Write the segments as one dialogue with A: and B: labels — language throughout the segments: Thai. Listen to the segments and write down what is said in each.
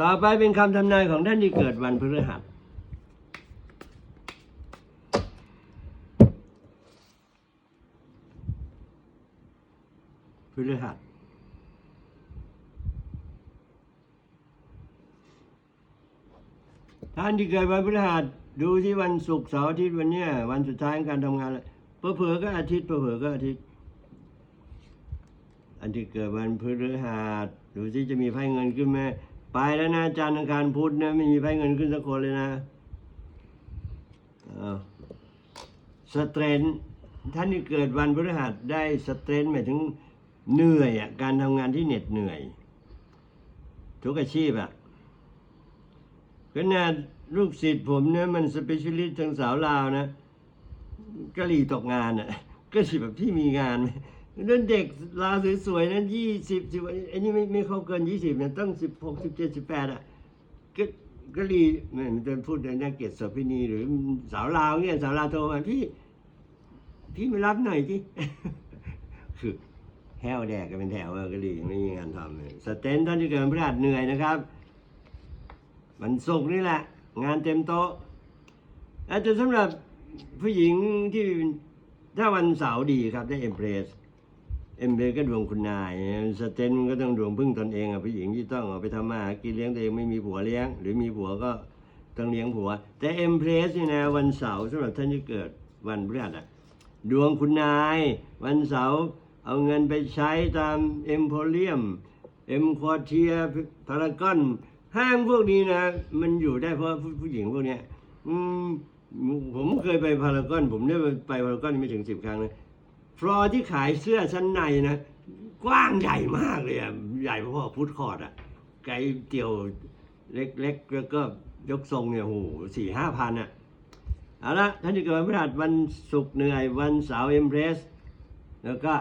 A: ต่อไปเป็นคำทำนายของท่านที่เกิดวันพฤหัส พฤหัส ท่านที่เกิดวันพฤหัส ดูที่วันศุกร์เสาร์อาทิตย์วันเนี้ยวันสุดท้ายของการทำงานแล้วเผลอก็อาทิตย์เผลอก็อาทิตย์ อันที่เกิดวันพฤหัสดูที่จะมีไพ่เงินขึ้นไหม ไปแล้วนะจันทร์อังคารพุธนะไม่มีไพ่เงินขึ้นสักคนเลยนะอ้าสเตรนท่านที่เกิดวันพฤหัสได้สเตรนหมายถึงเหนื่อยอะการทำงานที่เหน็ดเหนื่อย ทุกอาชีพอะขนาดลูกศิษย์ผมเนี่ยมันสเปเชียลิสต์ทางสาวลาวนะกะหรี่ตกงานอะก็สิแบบที่มีงานไหม นั่นเด็กลาวสวยๆนั้นยี่สิบสิบอ้นี่ไม่ไม่เข้าเกินยี่สิบเนี่ยต้องสิบหกสิบเจ็ดสิบแปดอะก็กะหรี่เหมือนจะพูดในนักเกียรติโสพินีหรือสาวลาวเนี่ยสาวลาวโทรมาพี่พี่มารับหน่อยที่คือแห้วแดกกันเป็นแถวอะกะหรี่ไม่มีงานทำเลยสเตนท่านที่เกิดวันพฤหัสเหนื่อยนะครับมันสุกนี่แหละ งานเต็มโต๊ะอาจจะสำหรับผู้หญิงที่ถ้าวันเสาร์ดีครับได้เอ็มเพรส เอ็มเพรสก็ดวงคุณนายสเตนมันก็ต้องดวงพึ่งตนเองอะผู้หญิงที่ต้องออกไปทำมาหากินเลี้ยงตัวเองไม่มีผัวเลี้ยง หรือมีผัวก็ต้องเลี้ยงผัว แต่เอ็มเพรสนี่นะวันเสาร์สำหรับท่านที่เกิดวันพฤหัสอะดวงคุณนาย วันเสาร์เอาเงินไปใช้ตามเอ็มโพเรียมเอ็มควอเทียพารากอนห้างพวกนี้นะ มันอยู่ได้เพราะผู้ผู้หญิงพวกเนี้ยอืมผมเคยไปพารากอน ผมได้ไปพารากอนไม่ถึงสิบครั้งนะ ฟลอร์ที่ขายเสื้อชั้นในนะ กว้างใหญ่มากเลยอะ ใหญ่พอๆพุทธคอร์ดอะ ไกลเตียวเล็กๆ แล้วก็ยกทรงเนี่ยโหสี่ห้าพันอะ เอาละท่านที่เกิดวันพฤหัสวันศุกร์เหนื่อย วันเสาร์เอ็มเพรส แล้วก็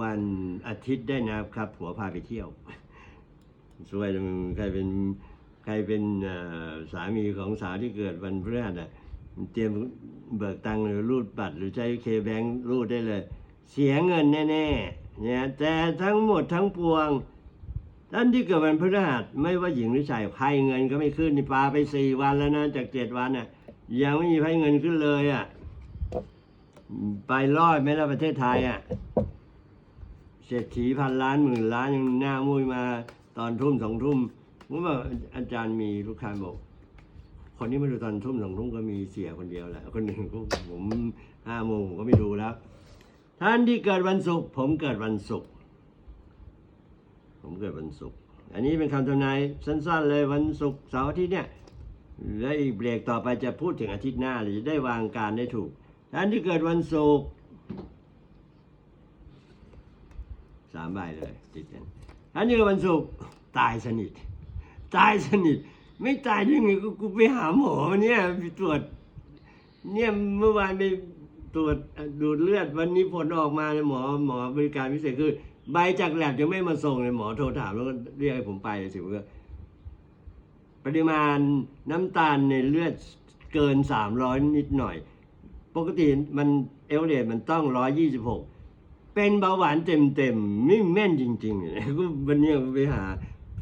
A: วันอาทิตย์ได้นะครับ ผัวพาไปเที่ยวสวยใครเป็นใครเป็นอ่อสามีของสาวที่เกิดวันพฤหัสอะเตรียมเบิกตังค์หรือรูดบัตรหรือใช้เคแบงรูดได้เลย เสียเงินแน่ๆเนี่ยแต่ทั้งหมดทั้งปวงท่านที่เกิดวันพฤหัสไม่ว่าหญิงหรือชายไพ่เงินก็ไม่ขึ้นนี่ปาไปสี่วันแล้วนะจากเจ็ดวันน่ะยังไม่มีไพ่เงินขึ้นเลยอะไปรอดไหมล่ะประเทศไทยอะเศรษฐีพันล้านหมื่นล้านยังหน้ามุ้ยมาตอนทุ่มสองทุ่มผมว่าอาจารย์มีลูกค้าบอก คนนี้มาดูตอนทุ่มสองทุ่มก็มีเสียคนเดียวแหละคนหนึ่งก็ผมห้าโมงผมก็ไม่ดูแล้ว ท่านที่เกิดวันศุกร์ผมเกิดวันศุกร์ผมเกิดวันศุกร์อันนี้เป็นคำทำนายสั้น ๆ เลยวันศุกร์เสาร์อาทิตย์เนี่ยและอีกเบรกต่อไปจะพูดถึงอาทิตย์หน้าหรือจะได้วางการได้ถูกท่านที่เกิดวันศุกร์สามใบเลยติดกันท่านที่เกิดวันศุกร์ตายสนิท ตายสนิท ไม่ตายได้ไงกูกูไปหาหมอวันเนี้ยไปตรวจเนี่ยเมื่อวานไป ตรวจดูดเลือดวันนี้ผลออกมาเลยหมอหมอบริการพิเศษคือ ใบจากแลบยังไม่มาส่งเลยหมอโทรถามแล้วก็เรียกให้ผมไปเลยสิผมก็ปริมาณน้ำตาลในเลือดเกิน 300 นิดหน่อย ปกติมันเอลเดตมันต้อง 126 เป็นเบาหวานเต็มๆไม่แม่นจริงๆเนี่ยก็วันนี้ไปหา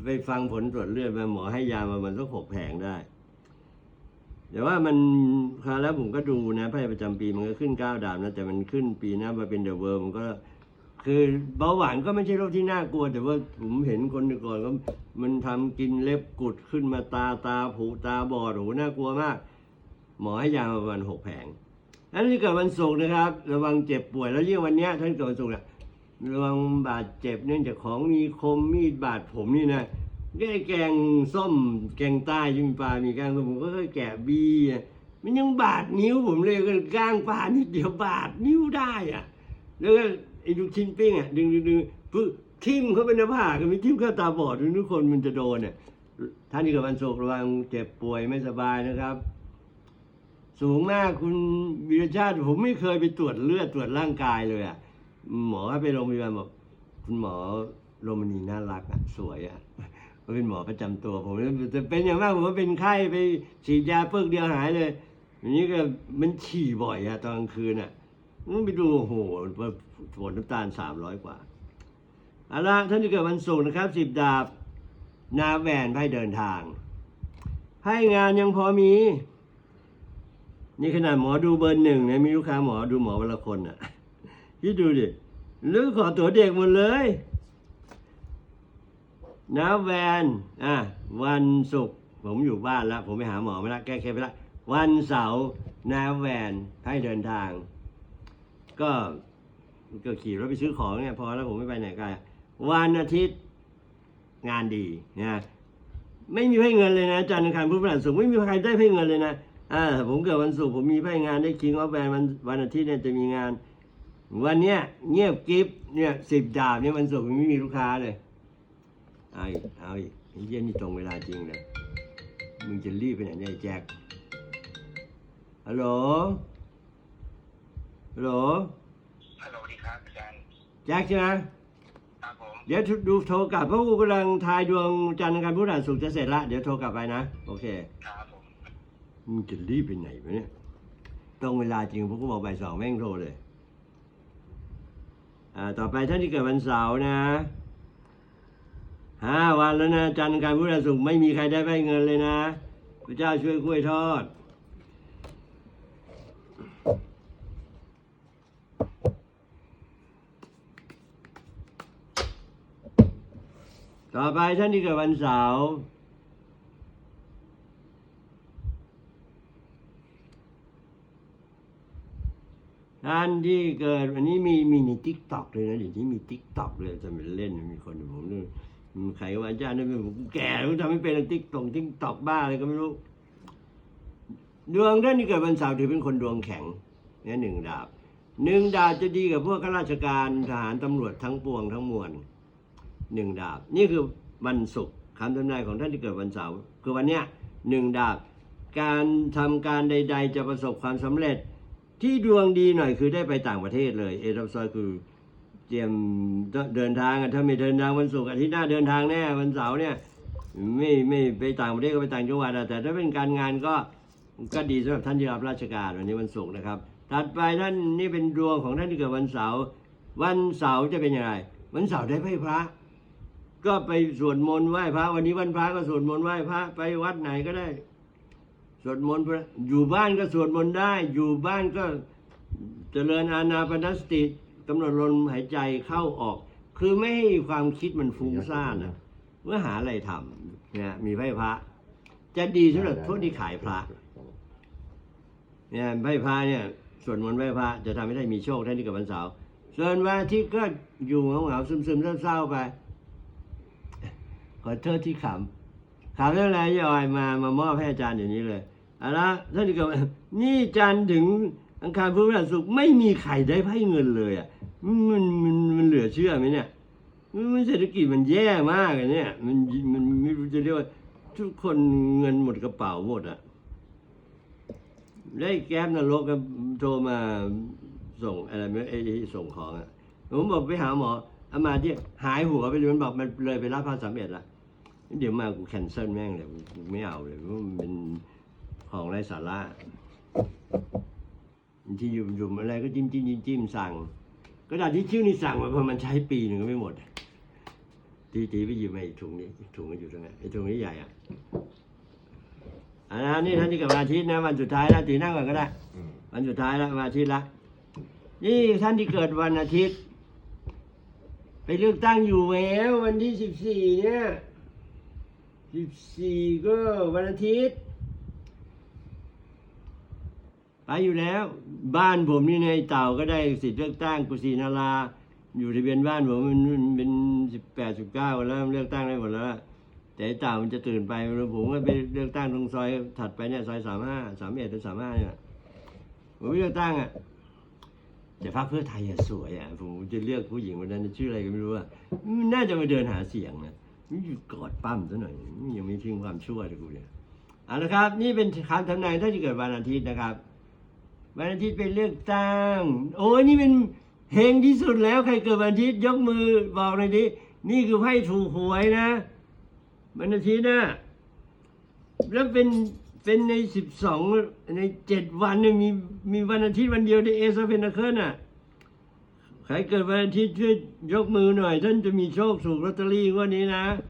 A: ไปฟังผลตรวจเลือดมาหมอให้ยามามันสักหกแผงได้ แต่ว่ามันคราวแล้วผมก็ดูนะไพ่ประจำปีมันก็ขึ้นเก้าดาบนะแต่มันขึ้นปีหน้ามาเป็นเดอะเวิร์มก็ คือเบาหวานก็ไม่ใช่โรคที่น่ากลัว แต่ว่าผมเห็นคนก่อนก็มันทำกินเล็บกุดขึ้นมาตาตาผูตาบอดโหน่ากลัวมาก หมอให้ยาประมาณหกแผงอันนี้เกิดวันศุกร์นะครับ ระวังเจ็บป่วยแล้วยิ่งวันนี้ท่านเกิดวันศุกร์เนี่ยระวังบาดเจ็บเนื่องจากของมีคมมีดบาดผมนี่นะ ได้แกงส้ม แกงใต้ยิ่งปลา มีแกงส้มผมก็เคยแกะบีอะมันยังบาดนิ้วผมเลยก็ก้างปลานิดเดียวบาดนิ้วได้อะ แล้วก็ไอ้ลูกชิ้นปิ้งอะดึงดึงดึงปึ๊บทิ่มเข้าไปในผ้าก็มีทิ่มเข้าตาบอดทุกคนมันจะโดนเนี่ยท่านที่เกิดวันศุกร์ระวังเจ็บป่วยไม่สบายนะครับ สูงมากคุณวิรชาติ ผมไม่เคยไปตรวจเลือดตรวจร่างกายเลยอะหมอไปโรงพยาบาลบอกคุณหมอโรมนีน่ารักอะสวยอะ เขาเป็นหมอประจำตัวผมจะเป็นอย่างมากผมก็เป็นไข้ไปฉีดยาเพิกเดียวหายเลยอย่างนี้ก็มันฉี่บ่อยอะตอนกลางคืนอะมึงไปดูโอ้โหผลน้ำตาลสามร้อยกว่าเอาละท่านที่เกิดวันศุกร์นะครับสิบดาบ นาแวนไพ่เดินทางไพ่งานยังพอมี นี่ขนาดหมอดูเบอร์หนึ่งนี่ยมีลูกค้าหมอดูหมอวันละคนอะคิดดูดิหรือขอตัวเด็กหมดเลย นาแวนอะวันศุกร์ผมอยู่บ้านแล้ว ผมไปหาหมอมาแล้วแก้เคล็ดไปแล้ววันเสาร์นาแวนให้เดินทาง ก็ก็ขี่รถไปซื้อของเนี่ยพอแล้วผมไม่ไปไหนไกลวันอาทิตย์งานดีนะไม่มีให้เงินเลยนะจันทร์อังคารพุธพฤหัสศุกร์ไม่มีใครได้ให้เงินเลยนะอ่าผมเกิดวันศุกร์ผมมีให้งานได้คิงออฟแบนวันวันอาทิตย์เนี่ยจะมีงาน วันเนี้ยเงียบกิฟเนี่ยสิบดาบเนี่ยวันศุกร์ไม่มีลูกค้าเลย เอาอีกเอาอีกไอ้เยี่ยนี่ตรงเวลาจริงเลยมึงจะรีบไปไหนเนี่ยไอ้แจ็คฮัลโหล ฮัลโหล
B: ฮัลโหลสวัสดีครับอาจารย์
A: แจ็คใช่ไหม
B: ครับผม
A: เดี๋ยวดูโทรกลับเพราะกูกำลังทายดวงจันทร์อังคารพุธพฤหัสศุกร์จะเสร็จละ เดี๋ยวโทรกลับไปนะ โอเค
B: ครับผม
A: มึงจะรีบไปไหนวะเนี่ย ตรงเวลาจริงพวกกูบอกบ่ายสองแม่งโทรเลย อ่า ต่อไปท่านที่เกิดวันเสาร์นะ ห้าวันแล้วนะจันทร์อังคารพุธสศุกร์ไม่มีใครได้ใบเงินเลยนะ พระเจ้าช่วยกล้วยทอด ต่อไปท่านที่เกิดวันเสาร์ท่านที่เกิดวันนี้มีมีในทิกตอกเลยนะเดี๋ยวนี้มีทิกตอกเลยจะไปเล่นมีคนผมนึก ใครว่าอาจารย์นั่เป็นผมแก่แล้วทำไม่เป็นทิกตอกทิกตอกบ้าอะไรก็ไม่รู้ ดวงท่านที่เกิดวันเสาร์ถือเป็นคนดวงแข็งเนี่ยหนึ่งดาบหนึ่งดาบจะดีกับพวกข้าราชการทหารตำรวจทั้งปวงทั้งมวลหนึ่งดาบ นี่คือวันศุกร์คำทำนายของท่านที่เกิดวันเสาร์คือวันเนี้ยหนึ่งดาบ การทำการใด ๆ จะประสบความสำเร็จที่ดวงดีหน่อยคือได้ไปต่างประเทศเลย เอทับซอยคือ เตรียมเดินทางอะถ้าไม่เดินทางวันศุกร์อาทิตย์หน้าเดินทางแน่วันเสาร์เนี่ย ไม่ไม่ไปต่างประเทศก็ไปต่างจังหวัดอะแต่ถ้าเป็นการงานก็ก็ดีสำหรับท่านที่รับราชการวันนี้วันศุกร์นะครับ ถัดไปท่านนี่เป็นดวงของท่านที่เกิดวันเสาร์วันเสาร์จะเป็นยังไงวันเสาร์ได้ไหว้พระ ก็ไปสวดมนต์ไหว้พระ วันนี้วันพระก็สวดมนต์ไหว้พระไปวัดไหนก็ได้ สวดมนต์พระอยู่บ้านก็สวดมนต์ได้ อยู่บ้านก็เจริญอานาปนสติ กำหนดลมหายใจเข้าออก คือไม่ให้ความคิดมันฟุ้งซ่านนะเมื่อหาอะไรทำเนี่ยมีไหว้พระ จะดีสำหรับพวกที่ขายพระเนี่ยไหว้พระเนี่ยสวดมนต์ไหว้พระจะทำให้ได้มีโชคท่านที่กับวันเสาร์ส่วนวันอาที่ก็อยู่เหงาๆซึมๆเศร้าๆไป ขอโทษที่ขำขำเรื่องอะไรยอยมามามอบให้อาจารย์อย่างนี้เลยเอาละท่านที่กับนี่จันทร์ถึงอังคารพุธพฤหัสศุกร์ไม่มีใครได้ไพ่เงินเลยอะ มันมันมันเหลือเชื่อไหมเนี่ยมันเศรษฐกิจมันแย่มากอะเนี่ย มันมันไม่รู้จะเรียกว่า ทุกคนเงินหมดกระเป๋าหมดอะได้แก๊บนรกก็โทรมาส่งอะไรไม่ไอ้ส่งของอะผมบอกไปหาหมออามาที่หายหัวไปเลยมันบอกมันเลยไปรับพระสามเอ็ดละเดี๋ยวมากูแคนเซิลแม่งเลยกูไม่เอาเลยเพราะมันเป็นของไร้สาระที่อยู่อยู่อะไรก็จิ้มจิ้มจิ้มจิ้มสั่ง กระดาษที่ชื่อนี่สั่งมาพอมันใช้ปีหนึ่งก็ไม่หมดทีทีไปหยิบมาอีกถุงนี้ถุงก็อยู่ตรงนั้นไอ้ถุงนี้ใหญ่อะอันนั้นนี่ท่านที่เกับวันอาทิตย์นะวันสุดท้ายแล้วตีนั่งก่อนก็ได้วันสุดท้ายแล้ววันอาทิตย์ละนี่ท่านที่เกิดวันอาทิตย์ ไปเลือกตั้งอยู่แล้ววันที่สิบสี่เนี่ยสิบสี่ก็วันอาทิตย์ ไปอยู่แล้ว บ้านผมนี่ในเต่าก็ได้สิทธิ์เลือกตั้งกุศินาราอยู่ทะเบียนบ้านผมมันเป็นสิบแปดสิบเก้าแล้วเลือกตั้งได้หมดแล้วแต่เต่ามันจะตื่นไปผมก็ไปเลือกตั้งตรงซอยถัดไปเนี่ยซอยสามห้าสามเอ็ดถึงสามห้าเนี่ยผมเลือกตั้งอะแต่พรรคเพื่อไทยสวยอะผมจะเลือกผู้หญิงคนนั้นชื่ออะไรก็ไม่รู้อะน่าจะมาเดินหาเสียงนะอยู่กอดปั้มซะหน่อยยังไม่ทิ้งความชั่วเลยกูเนี่ยเอาละครับ นี่เป็นคำทำนายท่านที่เกิดวันอาทิตย์นะครับ วันอาทิตย์เป็นเลือกตั้ง โอ้ยนี่เป็นเฮงที่สุดแล้วใครเกิดวันอาทิตย์ยกมือบอกหน่อยดินี่คือไพ่ถูกหวยนะ วันอาทิตย์นะแล้วเป็นเป็นในสิบสองในเจ็ดวันเนี่ยมีมีวันอาทิตย์วันเดียวในเอซเพนเคิลน่ะใครเกิดวันอาทิตย์ช่วยยกมือหน่อย ท่านจะมีโชคถูกลอตเตอรี่วันนี้นะ